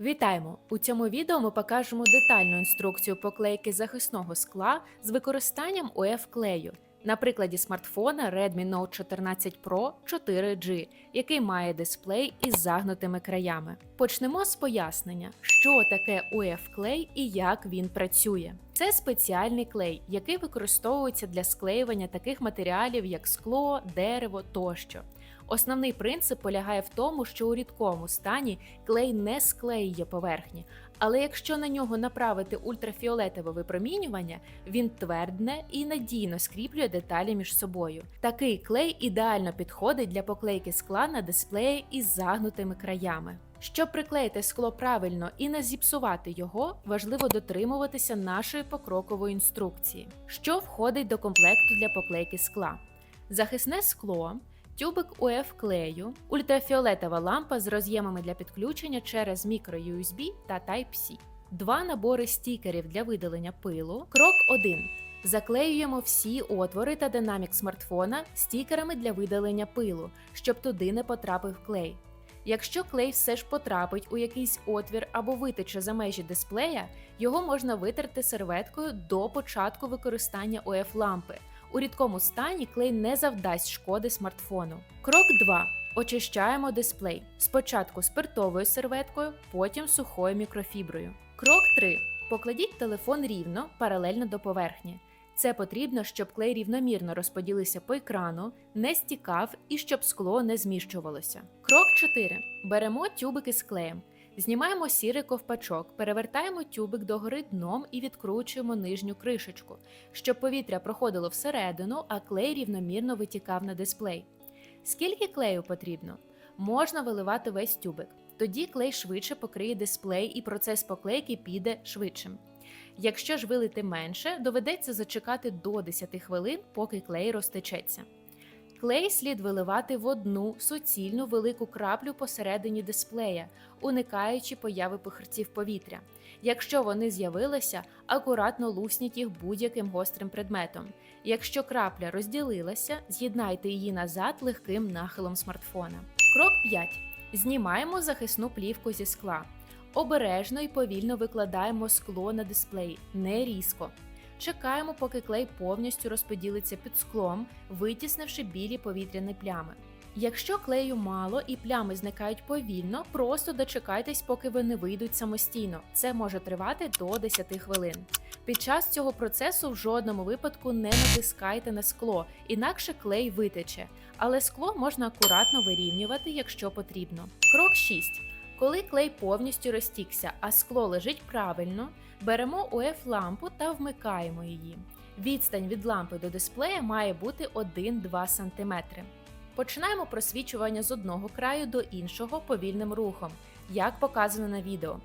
Вітаємо! У цьому відео ми покажемо детальну інструкцію поклейки захисного скла з використанням УФ клею на прикладі смартфона Redmi Note 14 Pro 4G, який має дисплей із загнутими краями. Почнемо з пояснення, що таке УФ клей і як він працює. Це спеціальний клей, який використовується для склеювання таких матеріалів, як скло, дерево тощо. Основний принцип полягає в тому, що у рідкому стані клей не склеює поверхні, але якщо на нього направити ультрафіолетове випромінювання, він твердне і надійно скріплює деталі між собою. Такий клей ідеально підходить для поклейки скла на дисплеї із загнутими краями. Щоб приклеїти скло правильно і не зіпсувати його, важливо дотримуватися нашої покрокової інструкції, що входить до комплекту для поклейки скла. Захисне скло, тюбик УФ клею, ультрафіолетова лампа з роз'ємами для підключення через microUSB та Type-C, два набори стікерів для видалення пилу. Крок 1. Заклеюємо всі отвори та динамік смартфона стікерами для видалення пилу, щоб туди не потрапив клей. Якщо клей все ж потрапить у якийсь отвір або витече за межі дисплея, його можна витерти серветкою до початку використання ОФ лампи. У рідкому стані клей не завдасть шкоди смартфону. Крок 2. Очищаємо дисплей. Спочатку спиртовою серветкою, потім сухою мікрофіброю. Крок 3. Покладіть телефон рівно, паралельно до поверхні. Це потрібно, щоб клей рівномірно розподілився по екрану, не стікав і щоб скло не зміщувалося. Крок 4. Беремо тюбики з клеєм. Знімаємо сірий ковпачок, перевертаємо тюбик догори дном і відкручуємо нижню кришечку, щоб повітря проходило всередину, а клей рівномірно витікав на дисплей. Скільки клею потрібно? Можна виливати весь тюбик. Тоді клей швидше покриє дисплей і процес поклейки піде швидшим. Якщо ж вилити менше, доведеться зачекати до 10 хвилин, поки клей розтечеться. Клей слід виливати в одну суцільну велику краплю посередині дисплея, уникаючи появи похирців повітря. Якщо вони з'явилися, акуратно лусніть їх будь-яким гострим предметом. Якщо крапля розділилася, з'єднайте її назад легким нахилом смартфона. Крок 5. Знімаємо захисну плівку зі скла. Обережно і повільно викладаємо скло на дисплей, не різко. Чекаємо, поки клей повністю розподілиться під склом, витіснивши білі повітряні плями. Якщо клею мало і плями зникають повільно, просто дочекайтесь, поки вони вийдуть самостійно. Це може тривати до 10 хвилин. Під час цього процесу в жодному випадку не натискайте на скло, інакше клей витече, але скло можна акуратно вирівнювати, якщо потрібно. Крок 6. Коли клей повністю розтікся, а скло лежить правильно, беремо ОФ лампу та вмикаємо її. Відстань від лампи до дисплея має бути 1-2 см. Починаємо просвічування з одного краю до іншого повільним рухом, як показано на відео.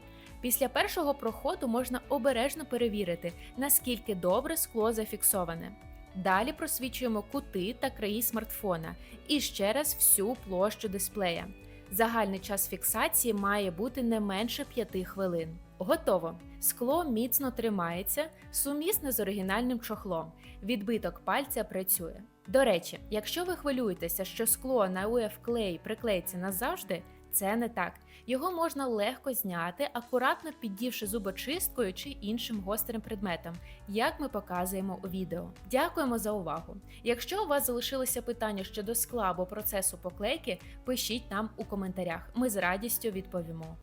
Після першого проходу можна обережно перевірити, наскільки добре скло зафіксоване. Далі просвічуємо кути та краї смартфона і ще раз всю площу дисплея. Загальний час фіксації має бути не менше 5 хвилин. Готово. Скло міцно тримається, сумісне з оригінальним чохлом. Відбиток пальця працює. До речі, якщо ви хвилюєтеся, що скло на УФ клей приклеїться назавжди, це не так. Його можна легко зняти, акуратно піддівши зубочисткою чи іншим гострим предметом, як ми показуємо у відео. Дякуємо за увагу! Якщо у вас залишилися питання щодо скла або процесу поклейки, пишіть нам у коментарях. Ми з радістю відповімо.